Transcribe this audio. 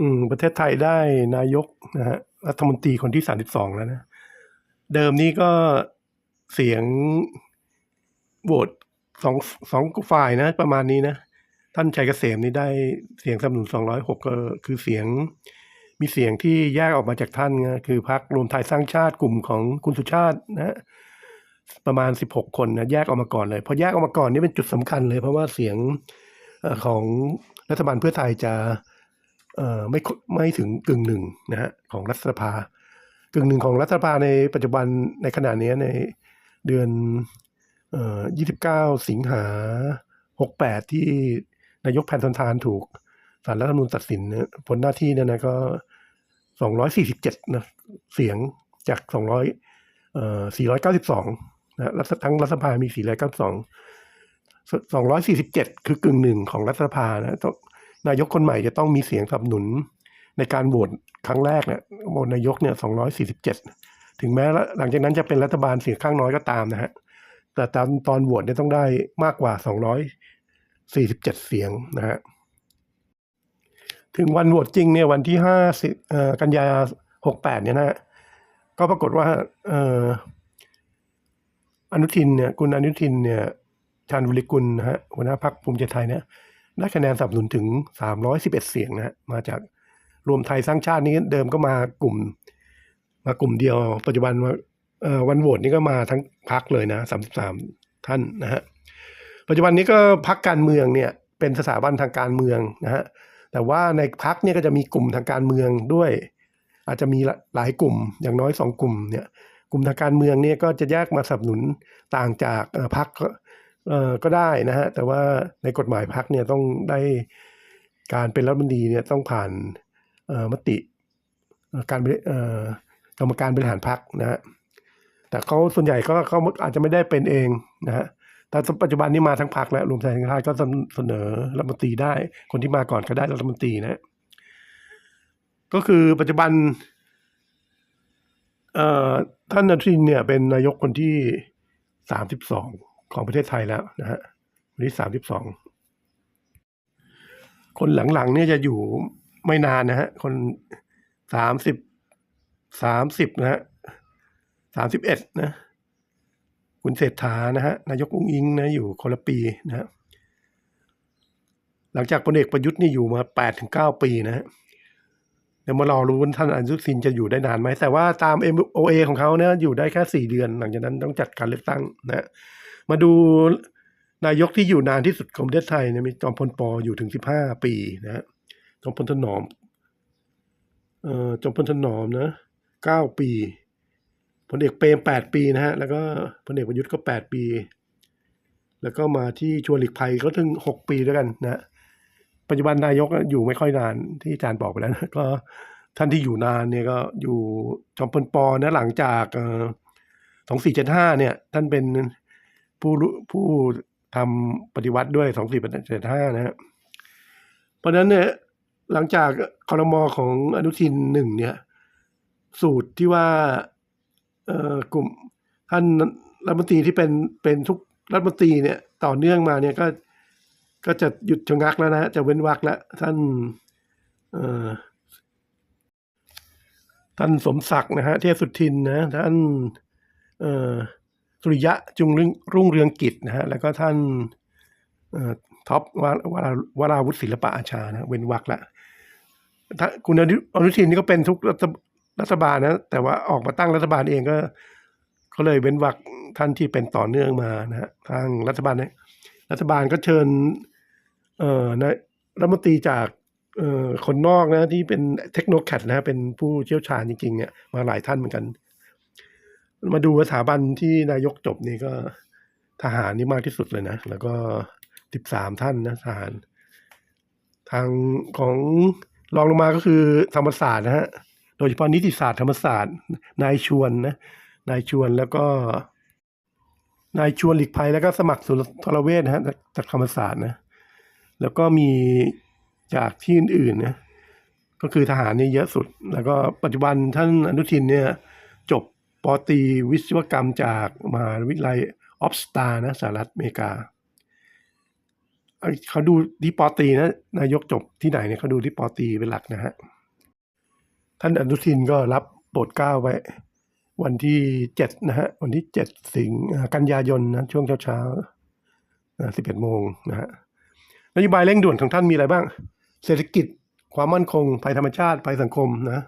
อืม ประเทศไทยได้นายกนะฮะรัฐมนตรีคนที่สามสิบสองแล้วนะ เดิมนี้ก็เสียงโหวตสองสองฝ่ายนะ ประมาณนี้นะ ท่านชัยเกษมนี่ได้เสียงสนับสนุนสองร้อยหกก็คือเสียง มีเสียงที่แยกออกมาจากท่านนะคือพรรครวมไทยสร้างชาติกลุ่มของคุณสุชาตินะประมาณสิบหกคนนะแยกออกมาก่อนเลยพอแยกออกมาก่อนนี่เป็นจุดสำคัญเลย เพราะว่าเสียงของรัฐบาลเพื่อไทยจะ ไม่ไม่ถึงกึ่งหนึ่งนะฮะของรัฐสภากึ่งหนึ่งของรัฐสภาในปัจจุบันในขณะนี้ในเดือนเอ่อ29สิงหา68ที่นายกแพนทนทานถูกศาลรัฐธรรมนูญตัดสินผลหน้าที่เนี่ยนะก็247นะเสียงจาก200เออสี่ร้อ492นะรัฐทั้งรัฐสภามี492 247คือกึ่งหนึ่งของรัฐสภานะต้อง นายกคนใหม่จะต้องมีเสียงสนับสนุน ในการโหวตครั้งแรกเนี่ยโหวตนายกเนี่ย247ถึงแม้หลังจากนั้นจะเป็นรัฐบาลเสียงข้างน้อยก็ตามนะฮะแต่ตอนตอนโหวตเนี่ยต้องได้มากกว่า247เสียงนะฮะถึงวันโหวตจริงเนี่ยวันที่5สิกันยา68เนี่ยนะฮะก็ปรากฏว่าเอ่ออนุทินเนี่ยคุณอนุทินเนี่ยชาญวิริกุลนะฮะหัวหน้าพรรคภูมิใจไทยเนี่ย ได้คะแนนสนับสนุนถึง 311 เสียงนะมาจากรวมไทยสร้างชาตินี้เดิมก็มากลุ่ม มากลุ่มเดียว ปัจจุบันวันโหวตนี่ก็มาทั้งพักเลยนะ 33 ท่านนะฮะปัจจุบันนี้ก็พักการเมืองเนี่ยเป็นสถาบันทางการเมืองนะฮะแต่ว่าในพักเนี่ยก็จะมีกลุ่มทางการเมืองด้วย อาจจะมีหลายกลุ่มอย่างน้อยสองกลุ่มเนี่ยกลุ่มทางการเมืองเนี่ยก็จะแยกมาสนับสนุนต่างจากพักเก็ได้นะฮะแต่ว่าในกฎหมายพักเนี่ยต้องได้การเป็นรัฐมนตรีเนี่ยต้องผ่านมติการบริกรรมการบริหารพักนะฮะแต่เขาส่วนใหญ่ก็เขาอาจจะไม่ได้เป็นเองนะฮะแต่ปัจจุบันนี้มาทั้งพักแล้วรวมไทยสร้างชาติก็เสนอรัฐมนตรีได้ คนที่มาก่อนก็ได้รัฐมนตรีนะฮะก็คือปัจจุบันท่านอนุทินเนี่ยเป็นนายกคนที่สามสิบสอง ของประเทศไทยแล้วนะฮะคนที่สามสิบสองคนหลังๆเนี่ยจะอยู่ไม่นานนะฮะคนสามสิบสามสิบนะฮะสามสิบเอ็ดนะคุณเศรษฐานะฮะนายกอุ้งอิงนะอยู่คนละปีนะฮะหลังจากพลเอกประยุทธ์นี่อยู่มาแปดถึงเก้าปีนะฮะเดี๋ยวมารอรู้ว่าท่านอนุทินจะอยู่ได้นานไหมแต่ว่าตาม MOA ของเขาเนี่ยอยู่ได้แค่สี่เดือน หลังจากนั้นต้องจัดการเลือกตั้งนะ มาดูนายกที่อยู่นานที่สุดของประเทศไทยเนี่ยมีจอมพลปออยู่ถึงสิบห้าปีนะฮะจอมพลถนอมเอ่อจอมพลถนอมนะเก้าปีพลเอกเปรมแปดปีนะฮะแล้วก็พลเอกประยุทธ์ก็แปดปี แล้วก็มาที่ชวนหลีกภัยก็ถึงหกปีด้วยกันนะปัจจุบันนายกอยู่ไม่ค่อยนานที่อาจารย์บอกไปแล้วนะก็ท่านที่อยู่นานเนี่ยก็อยู่จอมพลปอนะหลังจากสองสี่เจ็ดห้าเนี่ย ท่านเป็น ผู้รู้ผู้ทำปฏิวัติด้วยสองสี่เจ็ดห้านะฮะเพราะฉะนั้นเนี่ยหลังจากคอรมอของอนุทินหนึ่งเนี่ย สูตรที่ว่าเอ่อกลุ่มท่านรัฐมนตรีที่เป็นเป็นทุกรัฐมนตรีเนี่ยต่อเนื่องมาเนี่ยก็ก็จะหยุดชะงักแล้วนะจะเว้นวรรคแล้วท่านเอ่อท่านสมศักดิ์นะฮะเทพสุทินนะท่านเอ่อ สุริยะจุงรุ่งรุ่งเรืองกิจนะฮะแล้วก็ท่านท็อปวารวาวราวุฒิศิลปะอาชานะเว้นวรรคละคุณอนุทินนี่ก็เป็นทุกรัฐรัฐบาลนะ แต่ว่าออกมาตั้งรัฐบาลเองก็ก็เลยเว้นวรรคท่านที่เป็นต่อเนื่องมานะฮะทางรัฐบาลเนี่ยรัฐบาลก็เชิญเอ่อนะรัฐมนตรีจากเอ่อคนนอกนะที่เป็นเทคโนแคดนะฮะเป็นผู้เชี่ยวชาญจริงๆเนี่ยมาหลายท่านเหมือนกัน มาดูสถาบันที่นายกจบนี่ก็ทหารนี่มากที่สุดเลยนะ แล้วก็สิบสามท่านนะทหาร ทางของรองลงมาก็คือธรรมศาสตร์นะฮะ โดยเฉพาะนิติศาสตร์ธรรมศาสตร์ นายชวนนะ นายชวนแล้วก็ นายชวนหลีกภัยแล้วก็สมัครสุรทรเวชนะฮะจากธรรมศาสตร์นะ แล้วก็มีจากที่อื่นๆนะ ก็คือทหารนี่เยอะสุด แล้วก็ปัจจุบันท่านอนุทินเนี่ย ปอตีวิศวกรรมจากมหาวิทยาลัยออฟสตาร์นะสหรัฐอเมริกาเขาดูที่ปอตีนะนายกจบที่ไหนเนี่ยเขาดูที่ปอตีเป็นหลักนะฮะท่านอนุทินก็รับโปรดเก้าไว้ วันที่เจ็ดนะฮะวันที่เจ็ดสิงกันยายนนะช่วงเช้าๆสิบเอ็ดโมงนะฮะนโยบายเร่งด่วนของท่านมีอะไรบ้าง เศรษฐกิจความมั่นคงภัยธรรมชาติภัยสังคมนะ